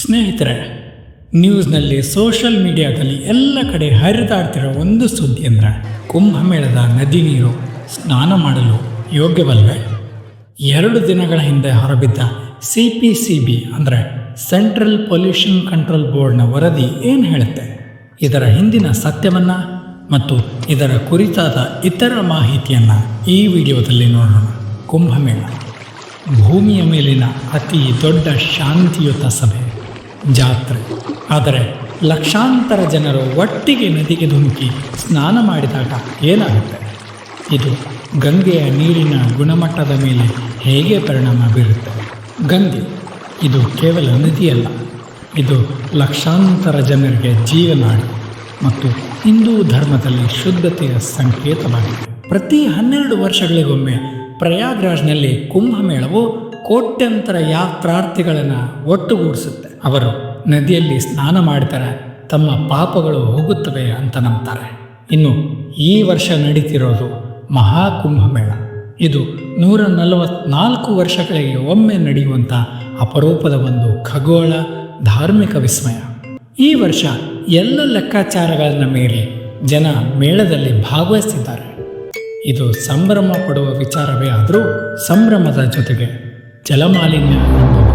ಸ್ನೇಹಿತರೆ ನ್ಯೂಸ್ನಲ್ಲಿ ಸೋಷಲ್ ಮೀಡಿಯಾದಲ್ಲಿ ಎಲ್ಲ ಕಡೆ ಹರಿದಾಡ್ತಿರೋ ಒಂದು ಸುದ್ದಿ ಅಂದರೆ ಕುಂಭಮೇಳದ ನದಿ ನೀರು. ಸ್ನಾನ ಮಾಡಲು ಯೋಗ್ಯವಲ್ವೇ? ಎರಡು ದಿನಗಳ ಹಿಂದೆ ಹೊರಬಿದ್ದ ಸಿ ಪಿ ಸಿ ಬಿ ಅಂದರೆ ಸೆಂಟ್ರಲ್ ಪೊಲ್ಯೂಷನ್ ಕಂಟ್ರೋಲ್ ಬೋರ್ಡ್ನ ವರದಿ ಏನು ಹೇಳುತ್ತೆ? ಇದರ ಹಿಂದಿನ ಸತ್ಯವನ್ನು ಮತ್ತು ಇದರ ಕುರಿತಾದ ಇತರ ಮಾಹಿತಿಯನ್ನು ಈ ವಿಡಿಯೋದಲ್ಲಿ ನೋಡೋಣ. ಕುಂಭಮೇಳ ಭೂಮಿಯ ಮೇಲಿನ ಅತಿ ದೊಡ್ಡ ಶಾಂತಿಯುತ ಸಭೆ. ಜಾತ್ರೆ. ಆದರೆ ಲಕ್ಷಾಂತರ ಜನರು ಒಟ್ಟಿಗೆ ನದಿಗೆ ಧುಮುಕಿ ಸ್ನಾನ ಮಾಡಿದಾಗ ಏನಾಗುತ್ತೆ? ಇದು ಗಂಗೆಯ ನೀರಿನ ಗುಣಮಟ್ಟದ ಮೇಲೆ ಹೇಗೆ ಪರಿಣಾಮ ಬೀರುತ್ತೆ? ಗಂಗೆ, ಇದು ಕೇವಲ ನದಿಯಲ್ಲ. ಇದು ಲಕ್ಷಾಂತರ ಜನರಿಗೆ ಜೀವನಾಡಿ ಮತ್ತು ಹಿಂದೂ ಧರ್ಮದಲ್ಲಿ ಶುದ್ಧತೆಯ ಸಂಕೇತವಾಗಿದೆ. ಪ್ರತಿ ಹನ್ನೆರಡು ವರ್ಷಗಳಿಗೊಮ್ಮೆ ಪ್ರಯಾಗ್ರಾಜ್ನಲ್ಲಿ ಕುಂಭಮೇಳವು ಕೋಟ್ಯಂತರ ಯಾತ್ರಾರ್ಥಿಗಳನ್ನು ಒಟ್ಟುಗೂಡಿಸುತ್ತೆ. ಅವರು ನದಿಯಲ್ಲಿ ಸ್ನಾನ ಮಾಡ್ತಾರೆ ತಮ್ಮ ಪಾಪಗಳು ಹೋಗುತ್ತವೆ ಅಂತ ನಂಬ್ತಾರೆ. ಇನ್ನು ಈ ವರ್ಷ ನಡೀತಿರೋದು ಮಹಾಕುಂಭಮೇಳ. ಇದು ನೂರ ನಲವತ್ನಾಲ್ಕು ವರ್ಷಗಳಿಗೆ ಒಮ್ಮೆ ನಡೆಯುವಂಥ ಅಪರೂಪದ ಒಂದು ಖಗೋಳ ಧಾರ್ಮಿಕ ವಿಸ್ಮಯ. ಈ ವರ್ಷ ಎಲ್ಲ ಲೆಕ್ಕಾಚಾರಗಳನ್ನು ಮೀರಿ ಜನ ಮೇಳದಲ್ಲಿ ಭಾಗವಹಿಸಿದ್ದಾರೆ ಇದು ಸಂಭ್ರಮ ಪಡುವ ವಿಚಾರವೇ ಆದರೂ ಸಂಭ್ರಮದ ಜೊತೆಗೆ ಜಲಮಾಲಿನ್ಯ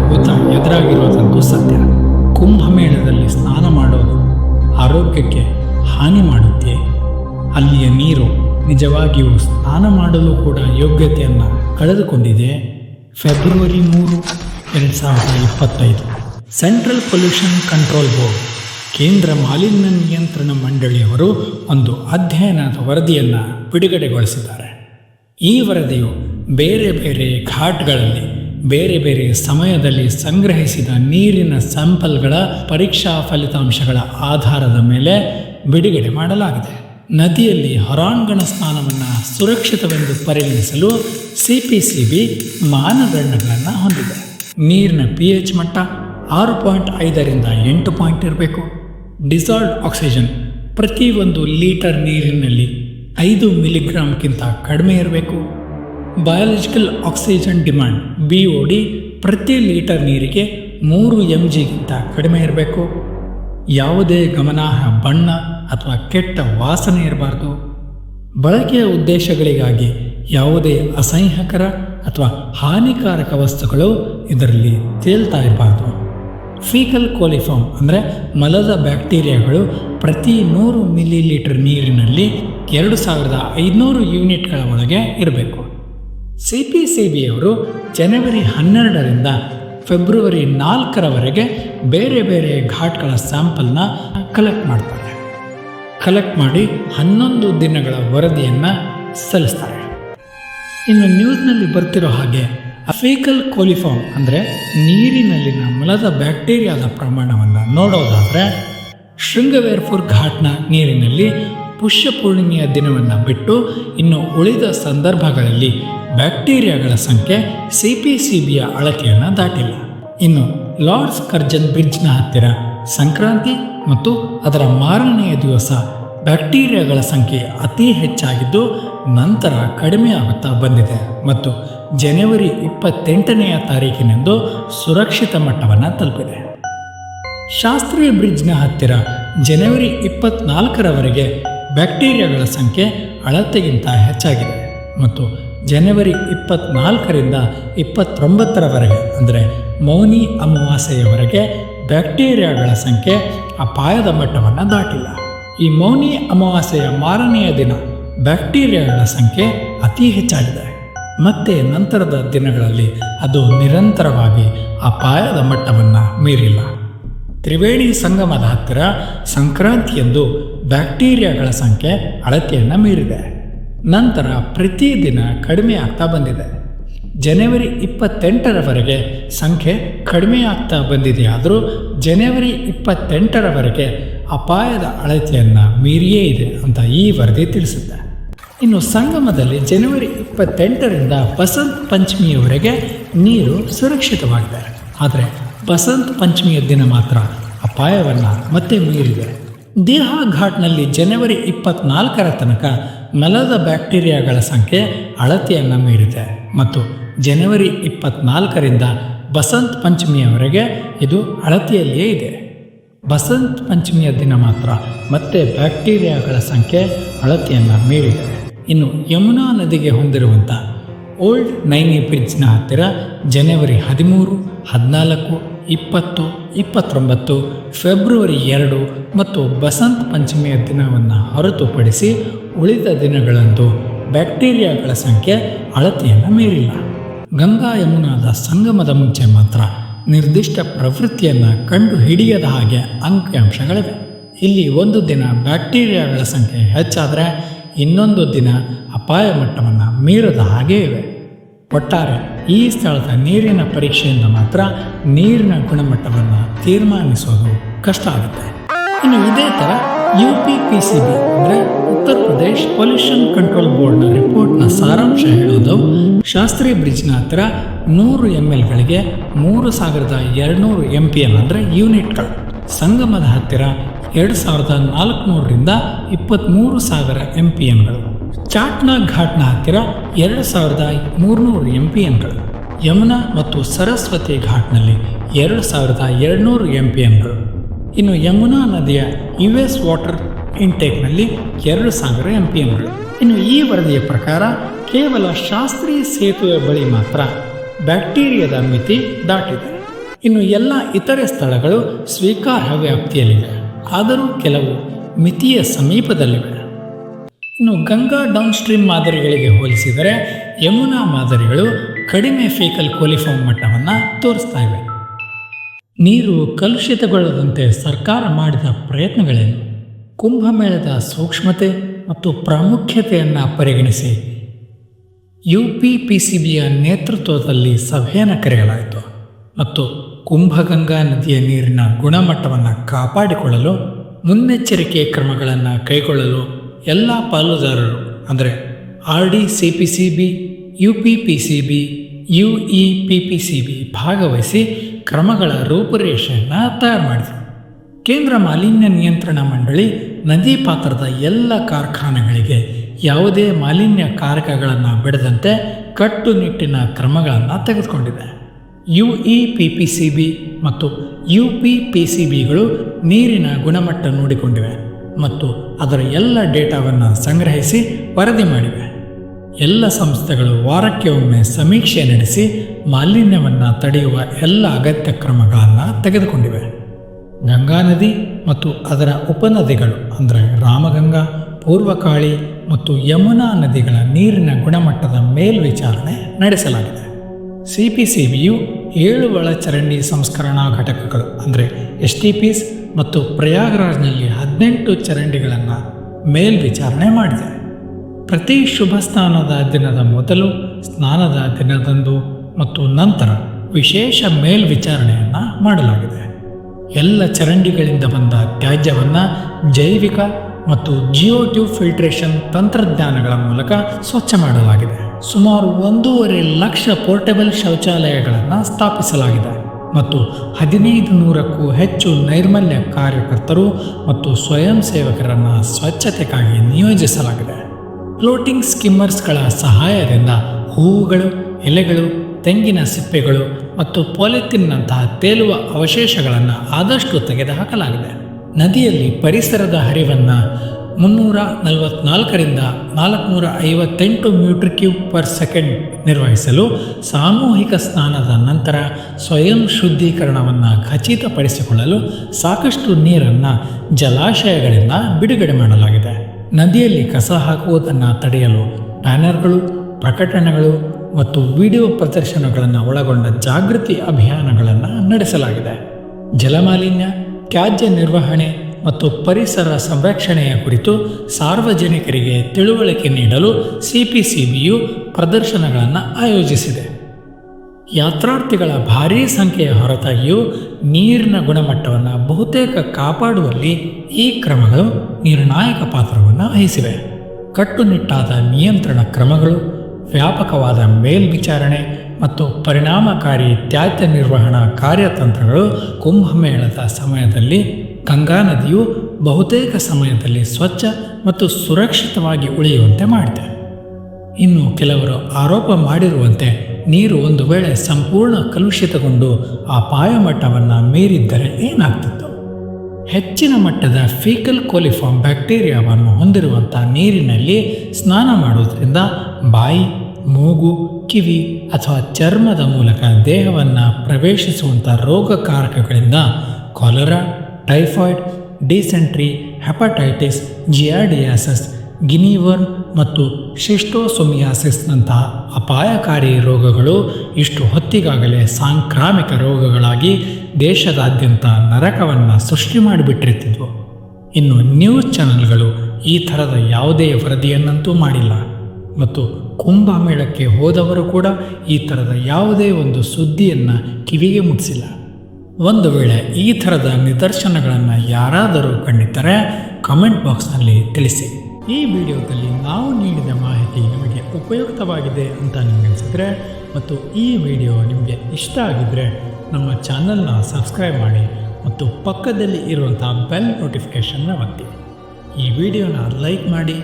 ಭೂತ ಎದುರಾಗಿರೋದಂತೂ ಸತ್ಯ. ಕುಂಭಮೇಳದಲ್ಲಿ ಸ್ನಾನ ಮಾಡೋದು ಆರೋಗ್ಯಕ್ಕೆ ಹಾನಿ ಮಾಡುತ್ತೆ. ಅಲ್ಲಿಯ ನೀರು ನಿಜವಾಗಿಯೂ ಸ್ನಾನ ಮಾಡಲು ಕೂಡ ಯೋಗ್ಯತೆಯನ್ನು ಕಳೆದುಕೊಂಡಿದೆ. ಫೆಬ್ರವರಿ ಮೂರು, ಎರಡು ಸಾವಿರದ ಇಪ್ಪತ್ತೈದು. ಸೆಂಟ್ರಲ್ ಪೊಲ್ಯೂಷನ್ ಕಂಟ್ರೋಲ್ ಬೋರ್ಡ್, ಕೇಂದ್ರ ಮಾಲಿನ್ಯ ನಿಯಂತ್ರಣ ಮಂಡಳಿಯವರು ಒಂದು ಅಧ್ಯಯನದ ವರದಿಯನ್ನು ಬಿಡುಗಡೆಗೊಳಿಸಿದ್ದಾರೆ. ಈ ವರದಿಯು ಬೇರೆ ಬೇರೆ ಘಾಟ್ಗಳಲ್ಲಿ ಬೇರೆ ಬೇರೆ ಸಮಯದಲ್ಲಿ ಸಂಗ್ರಹಿಸಿದ ನೀರಿನ ಸ್ಯಾಂಪಲ್ಗಳ ಪರೀಕ್ಷಾ ಫಲಿತಾಂಶಗಳ ಆಧಾರದ ಮೇಲೆ ಬಿಡುಗಡೆ ಮಾಡಲಾಗಿದೆ. ನದಿಯಲ್ಲಿ ಹೊರಾಂಗಣ ಸ್ನಾನವನ್ನು ಸುರಕ್ಷಿತವೆಂದು ಪರಿಗಣಿಸಲು ಸಿ ಪಿ ಸಿ ಬಿ ಮಾನದಂಡಗಳನ್ನು ಹೊಂದಿದೆ. ನೀರಿನ ಪಿ ಎಚ್ ಮಟ್ಟ ಆರು ಪಾಯಿಂಟ್ ಐದರಿಂದ ಎಂಟು ಪಾಯಿಂಟ್ ಇರಬೇಕು. ಡಿಸಾಲ್ಡ್ ಆಕ್ಸಿಜನ್ ಪ್ರತಿ ಒಂದು ಲೀಟರ್ ನೀರಿನಲ್ಲಿ ಐದು ಮಿಲಿಗ್ರಾಮ್ಗಿಂತ ಕಡಿಮೆ ಇರಬೇಕು. Biological oxygen demand B O D ಪ್ರತಿ ಲೀಟರ್ ನೀರಿಗೆ ಮೂರು ಎಂ ಜಿಗಿಂತ ಕಡಿಮೆ ಇರಬೇಕು. ಯಾವುದೇ ಗಮನಾರ್ಹ ಬಣ್ಣ ಅಥವಾ ಕೆಟ್ಟ ವಾಸನೆ ಇರಬಾರ್ದು. ಬಳಕೆಯ ಉದ್ದೇಶಗಳಿಗಾಗಿ ಯಾವುದೇ ಅಸಹ್ಯಕರ ಅಥವಾ ಹಾನಿಕಾರಕ ವಸ್ತುಗಳು ಇದರಲ್ಲಿ ತೇಲ್ತಾ ಇರಬಾರ್ದು. ಫೀಕಲ್ ಕೋಲಿಫಾರ್ಮ್ ಅಂದರೆ ಮಲದ ಬ್ಯಾಕ್ಟೀರಿಯಾಗಳು ಪ್ರತಿ ನೂರು ಮಿಲಿ ಲೀಟರ್ ನೀರಿನಲ್ಲಿ ಎರಡು ಸಾವಿರದ ಐದುನೂರು ಯೂನಿಟ್ಗಳ ಒಳಗೆ ಇರಬೇಕು. ಸಿ ಪಿ ಸಿ ಬಿಯವರು ಜನವರಿ ಹನ್ನೆರಡರಿಂದ ಫೆಬ್ರವರಿ ನಾಲ್ಕರವರೆಗೆ ಬೇರೆ ಬೇರೆ ಘಾಟ್ಗಳ ಸ್ಯಾಂಪಲ್ನ ಕಲೆಕ್ಟ್ ಮಾಡ್ತಾರೆ. ಕಲೆಕ್ಟ್ ಮಾಡಿ ಹನ್ನೊಂದು ದಿನಗಳ ವರದಿಯನ್ನು ಸಲ್ಲಿಸ್ತಾರೆ. ಇನ್ನು ನ್ಯೂಸ್ನಲ್ಲಿ ಬರ್ತಿರೋ ಹಾಗೆ ಅಫೇಕಲ್ ಕೋಲಿಫಾರ್ಮ್ ಅಂದರೆ ನೀರಿನಲ್ಲಿನ ಮಲದ ಬ್ಯಾಕ್ಟೀರಿಯಾದ ಪ್ರಮಾಣವನ್ನು ನೋಡೋದಾದರೆ ಶೃಂಗವೇರ್ಪುರ್ ಘಾಟ್ನ ನೀರಿನಲ್ಲಿ ಪುಷ್ಯ ಪೂರ್ಣಿಮೆಯ ದಿನವನ್ನು ಬಿಟ್ಟು ಇನ್ನು ಉಳಿದ ಸಂದರ್ಭಗಳಲ್ಲಿ ಬ್ಯಾಕ್ಟೀರಿಯಾಗಳ ಸಂಖ್ಯೆ ಸಿ ಪಿ ಸಿ ಬಿಯ ಅಳತೆಯನ್ನು ದಾಟಿಲ್ಲ. ಇನ್ನು ಲಾರ್ಡ್ಸ್ ಕರ್ಜನ್ ಬ್ರಿಡ್ಜ್ನ ಹತ್ತಿರ ಸಂಕ್ರಾಂತಿ ಮತ್ತು ಅದರ ಮಾರನೆಯ ದಿವಸ ಬ್ಯಾಕ್ಟೀರಿಯಾಗಳ ಸಂಖ್ಯೆ ಅತಿ ಹೆಚ್ಚಾಗಿದ್ದು ನಂತರ ಕಡಿಮೆ ಆಗುತ್ತಾ ಬಂದಿದೆ ಮತ್ತು ಜನವರಿ ಇಪ್ಪತ್ತೆಂಟನೆಯ ತಾರೀಕಿನಂದು ಸುರಕ್ಷಿತ ಮಟ್ಟವನ್ನು ತಲುಪಿದೆ. ಶಾಸ್ತ್ರೀಯ ಬ್ರಿಡ್ಜ್ನ ಹತ್ತಿರ ಜನವರಿ ಇಪ್ಪತ್ನಾಲ್ಕರವರೆಗೆ ಬ್ಯಾಕ್ಟೀರಿಯಾಗಳ ಸಂಖ್ಯೆ ಅಳತೆಗಿಂತ ಹೆಚ್ಚಾಗಿದೆ ಮತ್ತು ಜನವರಿ ಇಪ್ಪತ್ನಾಲ್ಕರಿಂದ ಇಪ್ಪತ್ತೊಂಬತ್ತರವರೆಗೆ, ಅಂದರೆ ಮೌನಿ ಅಮಾವಾಸ್ಯೆಯವರೆಗೆ ಬ್ಯಾಕ್ಟೀರಿಯಾಗಳ ಸಂಖ್ಯೆ ಅಪಾಯದ ಮಟ್ಟವನ್ನು ದಾಟಿಲ್ಲ. ಈ ಮೌನಿ ಅಮಾವಾಸ್ಯೆಯ ಮಾರನೆಯ ದಿನ ಬ್ಯಾಕ್ಟೀರಿಯಾಗಳ ಸಂಖ್ಯೆ ಅತಿ ಹೆಚ್ಚಾಗಿದೆ. ಮತ್ತೆ ನಂತರದ ದಿನಗಳಲ್ಲಿ ಅದು ನಿರಂತರವಾಗಿ ಅಪಾಯದ ಮಟ್ಟವನ್ನು ಮೀರಿಲ್ಲ. ತ್ರಿವೇಣಿ ಸಂಗಮದ ಹತ್ತಿರ ಸಂಕ್ರಾಂತಿಯಂದು ಬ್ಯಾಕ್ಟೀರಿಯಾಗಳ ಸಂಖ್ಯೆ ಅಳತೆಯನ್ನು ಮೀರಿದೆ. ನಂತರ ಪ್ರತಿದಿನ ಕಡಿಮೆ ಆಗ್ತಾ ಬಂದಿದೆ. ಜನವರಿ ಇಪ್ಪತ್ತೆಂಟರವರೆಗೆ ಸಂಖ್ಯೆ ಕಡಿಮೆ ಆಗ್ತಾ ಬಂದಿದೆಯಾದರೂ ಜನವರಿ ಇಪ್ಪತ್ತೆಂಟರವರೆಗೆ ಅಪಾಯದ ಅಳತೆಯನ್ನು ಮೀರಿಯೇ ಇದೆ ಅಂತ ಈ ವರದಿ ತಿಳಿಸುತ್ತೆ. ಇನ್ನು ಸಂಗಮದಲ್ಲಿ ಜನವರಿ ಇಪ್ಪತ್ತೆಂಟರಿಂದ ಬಸಂತ್ ಪಂಚಮಿಯವರೆಗೆ ನೀರು ಸುರಕ್ಷಿತವಾಗಿದೆ. ಆದರೆ ಬಸಂತ್ ಪಂಚಮಿಯ ದಿನ ಮಾತ್ರ ಅಪಾಯವನ್ನು ಮತ್ತೆ ಮೀರಿದೆ. ದೇಹ ಘಾಟ್ನಲ್ಲಿ ಜನವರಿ ಇಪ್ಪತ್ನಾಲ್ಕರ ತನಕ ಮಲದ ಬ್ಯಾಕ್ಟೀರಿಯಾಗಳ ಸಂಖ್ಯೆ ಅಳತೆಯನ್ನು ಮೀರಿದೆ. ಮತ್ತು ಜನವರಿ ಇಪ್ಪತ್ನಾಲ್ಕರಿಂದ ಬಸಂತ್ ಪಂಚಮಿಯವರೆಗೆ ಇದು ಅಳತೆಯಲ್ಲಿಯೇ ಇದೆ. ಬಸಂತ್ ಪಂಚಮಿಯ ದಿನ ಮಾತ್ರ ಮತ್ತೆ ಬ್ಯಾಕ್ಟೀರಿಯಾಗಳ ಸಂಖ್ಯೆ ಅಳತೆಯನ್ನು ಮೀರಿದೆ. ಇನ್ನು ಯಮುನಾ ನದಿಗೆ ಹೊಂದಿರುವಂಥ ಓಲ್ಡ್ ನೈನಿ ಬ್ರಿಡ್ಜ್ನ ಹತ್ತಿರ ಜನವರಿ ಹದಿಮೂರು, ಹದಿನಾಲ್ಕು ಇಪ್ಪತ್ತು, ಇಪ್ಪತ್ತೊಂಬತ್ತು, ಫೆಬ್ರವರಿ ಎರಡು ಮತ್ತು ಬಸಂತ ಪಂಚಮಿಯ ದಿನವನ್ನು ಹೊರತುಪಡಿಸಿ ಉಳಿದ ದಿನಗಳಂದು ಬ್ಯಾಕ್ಟೀರಿಯಾಗಳ ಸಂಖ್ಯೆ ಅಳತೆಯನ್ನು ಮೀರಿಲ್ಲ. ಗಂಗಾ ಯಮುನಾದ ಸಂಗಮದ ಮುಂಚೆ ಮಾತ್ರ ನಿರ್ದಿಷ್ಟ ಪ್ರವೃತ್ತಿಯನ್ನು ಕಂಡು ಹಿಡಿಯದ ಹಾಗೆ ಅಂಕಿಅಂಶಗಳಿವೆ. ಇಲ್ಲಿ ಒಂದು ದಿನ ಬ್ಯಾಕ್ಟೀರಿಯಾಗಳ ಸಂಖ್ಯೆ ಹೆಚ್ಚಾದರೆ ಇನ್ನೊಂದು ದಿನ ಅಪಾಯ ಮಟ್ಟವನ್ನು ಮೀರದ ಹಾಗೆ ಇವೆ. ಒಟ್ಟಾರೆ ಈ ಸ್ಥಳದ ನೀರಿನ ಪರೀಕ್ಷೆಯಿಂದ ಮಾತ್ರ ನೀರಿನ ಗುಣಮಟ್ಟವನ್ನು ತೀರ್ಮಾನಿಸೋದು ಕಷ್ಟ ಆಗುತ್ತೆ. ಇನ್ನು ಇದೇ ಥರ U P P C B ಅಂದರೆ ಉತ್ತರ ಪ್ರದೇಶ್ ಪೊಲ್ಯೂಷನ್ ಕಂಟ್ರೋಲ್ ಬೋರ್ಡ್ನ ರಿಪೋರ್ಟ್ನ ಸಾರಾಂಶ ಹೇಳೋದು ಶಾಸ್ತ್ರಿ ಬ್ರಿಡ್ಜ್ನ ಹತ್ತಿರ ನೂರು ಎಂ ಎಲ್ಗಳಿಗೆ ಮೂರು ಸಾವಿರದ ಎರಡುನೂರು ಎಂ ಪಿ ಎಲ್ ಅಂದರೆ ಯೂನಿಟ್ಗಳು. ಸಂಗಮದ ಹತ್ತಿರ ಎರಡು ಸಾವಿರದ ನಾಲ್ಕುನೂರರಿಂದ ಇಪ್ಪತ್ತ್ಮೂರು ಸಾವಿರ ಎಂ ಪಿ ಎನ್ಗಳು ಚಾಟ್ನಾ ಘಾಟ್ನ ಹತ್ತಿರ ಎರಡು ಸಾವಿರದ ಮೂರುನೂರು ಎಂ ಪಿ ಎನ್ಗಳು ಯಮುನಾ ಮತ್ತು ಸರಸ್ವತಿ ಘಾಟ್ನಲ್ಲಿ ಎರಡು ಸಾವಿರದ ಎರಡುನೂರು ಎಂ ಪಿ ಎನ್ಗಳು ಇನ್ನು ಯಮುನಾ ನದಿಯ ಯು ಎಸ್ ವಾಟರ್ ಇಂಟೇಕ್ನಲ್ಲಿ ಎರಡು ಸಾವಿರ ಎಂ ಪಿ ಎನ್ಗಳು ಇನ್ನು ಈ ವರದಿಯ ಪ್ರಕಾರ ಕೇವಲ ಶಾಸ್ತ್ರೀಯ ಸೇತುವೆ ಬಳಿ ಮಾತ್ರ ಬ್ಯಾಕ್ಟೀರಿಯಾದ ಮಿತಿ ದಾಟಿದೆ. ಇನ್ನು ಎಲ್ಲ ಇತರೆ ಸ್ಥಳಗಳು ಸ್ವೀಕಾರ್ಹ ವ್ಯಾಪ್ತಿಯಲ್ಲಿವೆ. ಆದರೂ ಕೆಲವು ಮಿತಿಯ ಸಮೀಪದಲ್ಲಿವೆ. ಇನ್ನು ಗಂಗಾ ಡೌನ್ ಸ್ಟ್ರೀಮ್ ಮಾದರಿಗಳಿಗೆ ಹೋಲಿಸಿದರೆ ಯಮುನಾ ಮಾದರಿಗಳು ಕಡಿಮೆ ಫೀಕಲ್ ಕೋಲಿಫಾರ್ಮ್ ಮಟ್ಟವನ್ನು ತೋರಿಸ್ತಾ ಇವೆ. ನೀರು ಕಲುಷಿತಗೊಳ್ಳದಂತೆ ಸರ್ಕಾರ ಮಾಡಿದ ಪ್ರಯತ್ನಗಳೇನು? ಕುಂಭಮೇಳದ ಸೂಕ್ಷ್ಮತೆ ಮತ್ತು ಪ್ರಾಮುಖ್ಯತೆಯನ್ನು ಪರಿಗಣಿಸಿ ಯು ಪಿ ಪಿ ಸಿ ಬಿಯ ನೇತೃತ್ವದಲ್ಲಿ ಸಭೆಯನ್ನು ಕರೆಯಲಾಯಿತು ಮತ್ತು ಕುಂಭಗಂಗಾ ನದಿಯ ನೀರಿನ ಗುಣಮಟ್ಟವನ್ನು ಕಾಪಾಡಿಕೊಳ್ಳಲು ಮುನ್ನೆಚ್ಚರಿಕೆ ಕ್ರಮಗಳನ್ನು ಕೈಗೊಳ್ಳಲು ಎಲ್ಲ ಪಾಲುದಾರರು, ಅಂದರೆ R D, C P C B, U P P C B, U E P P C B ಭಾಗವಹಿಸಿ ಕ್ರಮಗಳ ರೂಪುರೇಷೆಯನ್ನು ತಯಾರು ಮಾಡಿದರು. ಕೇಂದ್ರ ಮಾಲಿನ್ಯ ನಿಯಂತ್ರಣ ಮಂಡಳಿ ನದಿ ಪಾತ್ರದ ಎಲ್ಲ ಕಾರ್ಖಾನೆಗಳಿಗೆ ಯಾವುದೇ ಮಾಲಿನ್ಯ ಕಾರಕಗಳನ್ನು ಬಿಡದಂತೆ ಕಟ್ಟುನಿಟ್ಟಿನ ಕ್ರಮಗಳನ್ನು ತೆಗೆದುಕೊಂಡಿದೆ. U E P P C B ಮತ್ತು ಯು ಪಿ ಪಿ ಸಿ ಬಿಗಳು ನೀರಿನ ಗುಣಮಟ್ಟ ನೋಡಿಕೊಂಡಿವೆ. ಮತ್ತು ಅದರ ಎಲ್ಲ ಡೇಟಾವನ್ನು ಸಂಗ್ರಹಿಸಿ ವರದಿ ಮಾಡಿವೆ. ಎಲ್ಲ ಸಂಸ್ಥೆಗಳು ವಾರಕ್ಕೆ ಒಮ್ಮೆ ಸಮೀಕ್ಷೆ ನಡೆಸಿ ಮಾಲಿನ್ಯವನ್ನು ತಡೆಯುವ ಎಲ್ಲ ಅಗತ್ಯ ಕ್ರಮಗಳನ್ನು ತೆಗೆದುಕೊಂಡಿವೆ. ಗಂಗಾ ನದಿ ಮತ್ತು ಅದರ ಉಪನದಿಗಳು ಅಂದರೆ ರಾಮಗಂಗಾ, ಪೂರ್ವಕಾಳಿ ಮತ್ತು ಯಮುನಾ ನದಿಗಳ ನೀರಿನ ಗುಣಮಟ್ಟದ ಮೇಲ್ವಿಚಾರಣೆ ನಡೆಸಲಾಗಿದೆ. ಸಿ ಪಿ ಸಿ ಬಿಯು ಏಳು ಒಳಚರಂಡಿ ಸಂಸ್ಕರಣಾ ಘಟಕಗಳು ಅಂದರೆ ಎಸ್ ಟಿ ಪಿಸ್ ಮತ್ತು ಪ್ರಯಾಗ್ರಾಜ್ನಲ್ಲಿ ಹದಿನೆಂಟು ಚರಂಡಿಗಳನ್ನು ಮೇಲ್ವಿಚಾರಣೆ ಮಾಡಿದೆ. ಪ್ರತಿ ಶುಭ ಸ್ನಾನದ ದಿನದ ಮೊದಲು, ಸ್ನಾನದ ದಿನದಂದು ಮತ್ತು ನಂತರ ವಿಶೇಷ ಮೇಲ್ವಿಚಾರಣೆಯನ್ನು ಮಾಡಲಾಗಿದೆ. ಎಲ್ಲ ಚರಂಡಿಗಳಿಂದ ಬಂದ ತ್ಯಾಜ್ಯವನ್ನು ಜೈವಿಕ ಮತ್ತು ಜಿಯೋಟ್ಯೂಬ್ ಫಿಲ್ಟ್ರೇಷನ್ ತಂತ್ರಜ್ಞಾನಗಳ ಮೂಲಕ ಸ್ವಚ್ಛ ಮಾಡಲಾಗಿದೆ. ಸುಮಾರು ಒಂದೂವರೆ ಲಕ್ಷ ಪೋರ್ಟೇಬಲ್ ಶೌಚಾಲಯಗಳನ್ನು ಸ್ಥಾಪಿಸಲಾಗಿದೆ. ಮತ್ತು ಹದಿನೈದು ನೂರಕ್ಕೂ ಹೆಚ್ಚು ನೈರ್ಮಲ್ಯ ಕಾರ್ಯಕರ್ತರು ಮತ್ತು ಸ್ವಯಂ ಸೇವಕರನ್ನು ಸ್ವಚ್ಛತೆಗಾಗಿ ನಿಯೋಜಿಸಲಾಗಿದೆ. ಫ್ಲೋಟಿಂಗ್ ಸ್ಕಿಮ್ಮರ್ಸ್ಗಳ ಸಹಾಯದಿಂದ ಹೂವುಗಳು, ಎಲೆಗಳು, ತೆಂಗಿನ ಸಿಪ್ಪೆಗಳು ಮತ್ತು ಪಾಲಿಥಿನ್ನಂತಹ ತೇಲುವ ಅವಶೇಷಗಳನ್ನು ಆದಷ್ಟು ತೆಗೆದುಹಾಕಲಾಗಿದೆ. ನದಿಯಲ್ಲಿ ಪರಿಸರದ ಹರಿವನ್ನು ಮುನ್ನೂರ ನಲವತ್ನಾಲ್ಕರಿಂದ ನಾಲ್ಕುನೂರ ಐವತ್ತೆಂಟು ಮೀಟರ್ ಕ್ಯೂಬ್ ಪರ್ ಸೆಕೆಂಡ್ ನಿರ್ವಹಿಸಲು ಸಾಮೂಹಿಕ ಸ್ನಾನದ ನಂತರ ಸ್ವಯಂ ಶುದ್ಧೀಕರಣವನ್ನು ಖಚಿತಪಡಿಸಿಕೊಳ್ಳಲು ಸಾಕಷ್ಟು ನೀರನ್ನು ಜಲಾಶಯಗಳಿಂದ ಬಿಡುಗಡೆ ಮಾಡಲಾಗಿದೆ. ನದಿಯಲ್ಲಿ ಕಸ ಹಾಕುವುದನ್ನು ತಡೆಯಲು ಬ್ಯಾನರ್ಗಳು, ಪ್ರಕಟಣೆಗಳು ಮತ್ತು ವಿಡಿಯೋ ಪ್ರದರ್ಶನಗಳನ್ನು ಒಳಗೊಂಡ ಜಾಗೃತಿ ಅಭಿಯಾನಗಳನ್ನು ನಡೆಸಲಾಗಿದೆ. ಜಲಮಾಲಿನ್ಯ, ತ್ಯಾಜ್ಯ ನಿರ್ವಹಣೆ ಮತ್ತು ಪರಿಸರ ಸಂರಕ್ಷಣೆಯ ಕುರಿತು ಸಾರ್ವಜನಿಕರಿಗೆ ತಿಳುವಳಿಕೆ ನೀಡಲು ಸಿಪಿಸಿಬಿಯು ಪ್ರದರ್ಶನಗಳನ್ನು ಆಯೋಜಿಸಿದೆ. ಯಾತ್ರಾರ್ಥಿಗಳ ಭಾರೀ ಸಂಖ್ಯೆಯ ಹೊರತಾಗಿಯೂ ನೀರಿನ ಗುಣಮಟ್ಟವನ್ನು ಬಹುತೇಕ ಕಾಪಾಡುವಲ್ಲಿ ಈ ಕ್ರಮಗಳು ನಿರ್ಣಾಯಕ ಪಾತ್ರವನ್ನು ವಹಿಸಿವೆ. ಕಟ್ಟುನಿಟ್ಟಾದ ನಿಯಂತ್ರಣ ಕ್ರಮಗಳು, ವ್ಯಾಪಕವಾದ ಮೇಲ್ವಿಚಾರಣೆ ಮತ್ತು ಪರಿಣಾಮಕಾರಿ ತ್ಯಾಜ್ಯ ನಿರ್ವಹಣಾ ಕಾರ್ಯತಂತ್ರಗಳು ಕುಂಭಮೇಳದ ಸಮಯದಲ್ಲಿ ಗಂಗಾ ನದಿಯು ಬಹುತೇಕ ಸಮಯದಲ್ಲಿ ಸ್ವಚ್ಛ ಮತ್ತು ಸುರಕ್ಷಿತವಾಗಿ ಉಳಿಯುವಂತೆ ಮಾಡಿದೆ. ಇನ್ನು ಕೆಲವರು ಆರೋಪ ಮಾಡಿರುವಂತೆ ನೀರು ಒಂದು ವೇಳೆ ಸಂಪೂರ್ಣ ಕಲುಷಿತಗೊಂಡು ಆ ಪಾಯಮಟ್ಟವನ್ನು ಮೀರಿದ್ದರೆ ಏನಾಗ್ತಿತ್ತು? ಹೆಚ್ಚಿನ ಮಟ್ಟದ ಫೀಕಲ್ ಕೋಲಿಫಾರ್ಮ್ ಬ್ಯಾಕ್ಟೀರಿಯಾವನ್ನು ಹೊಂದಿರುವಂಥ ನೀರಿನಲ್ಲಿ ಸ್ನಾನ ಮಾಡುವುದರಿಂದ ಬಾಯಿ, ಮೂಗು, ಕಿವಿ ಅಥವಾ ಚರ್ಮದ ಮೂಲಕ ದೇಹವನ್ನು ಪ್ರವೇಶಿಸುವಂಥ ರೋಗಕಾರಕಗಳಿಂದ cholera typhoid, dysentery, hepatitis giardiasis guinea worm ಮತ್ತು ಶಿಸ್ಟೋಸೊಮಿಯಾಸಿಸ್ನಂತಹ ಅಪಾಯಕಾರಿ ರೋಗಗಳು ಇಷ್ಟು ಹೊತ್ತಿಗಾಗಲೇ ಸಾಂಕ್ರಾಮಿಕ ರೋಗಗಳಾಗಿ ದೇಶದಾದ್ಯಂತ ನರಕವನ್ನು ಸೃಷ್ಟಿ ಮಾಡಿಬಿಟ್ಟಿರ್ತಿದ್ವು. ಇನ್ನು ನ್ಯೂಸ್ ಚಾನೆಲ್ಗಳು ಈ ಥರದ ಯಾವುದೇ ವರದಿಯನ್ನಂತೂ ಮಾಡಿಲ್ಲ. ಮತ್ತು ಕುಂಭಮೇಳಕ್ಕೆ ಹೋದವರು ಕೂಡ ಈ ಥರದ ಯಾವುದೇ ಒಂದು ಸುದ್ದಿಯನ್ನು ಕಿವಿಗೆ ಮುಟ್ಟಿಸಿಲ್ಲ. ಒಂದು ವೇಳೆ ಈ ಥರದ ನಿದರ್ಶನಗಳನ್ನು ಯಾರಾದರೂ ಕಂಡಿದ್ದರೆ ಕಮೆಂಟ್ ಬಾಕ್ಸ್ನಲ್ಲಿ ತಿಳಿಸಿ. ಈ ವಿಡಿಯೋದಲ್ಲಿ ನಾವು ನೀಡಿದ ಮಾಹಿತಿ ನಿಮಗೆ ಉಪಯುಕ್ತವಾಗಿದೆ ಅಂತ ನಿಮಗೆ ಮತ್ತು ಈ ವಿಡಿಯೋ ನಿಮಗೆ ಇಷ್ಟ ಆಗಿದ್ದರೆ ನಮ್ಮ ಚಾನಲ್ನ ಸಬ್ಸ್ಕ್ರೈಬ್ ಮಾಡಿ ಮತ್ತು ಪಕ್ಕದಲ್ಲಿ ಇರುವಂಥ ಬೆಲ್ ನೋಟಿಫಿಕೇಷನ್ನ ಒತ್ತಿ. ಈ ವಿಡಿಯೋನ ಲೈಕ್ ಮಾಡಿ,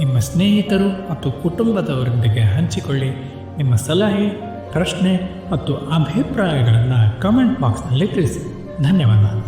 ನಿಮ್ಮ ಸ್ನೇಹಿತರು ಮತ್ತು ಕುಟುಂಬದವರೊಂದಿಗೆ ಹಂಚಿಕೊಳ್ಳಿ. ನಿಮ್ಮ ಸಲಹೆ ಪ್ರಶ್ನೆ ಮತ್ತು ಅಭಿಪ್ರಾಯಗಳನ್ನು ಕಮೆಂಟ್ ಬಾಕ್ಸ್ನಲ್ಲಿ ತಿಳಿಸಿ. ಧನ್ಯವಾದ.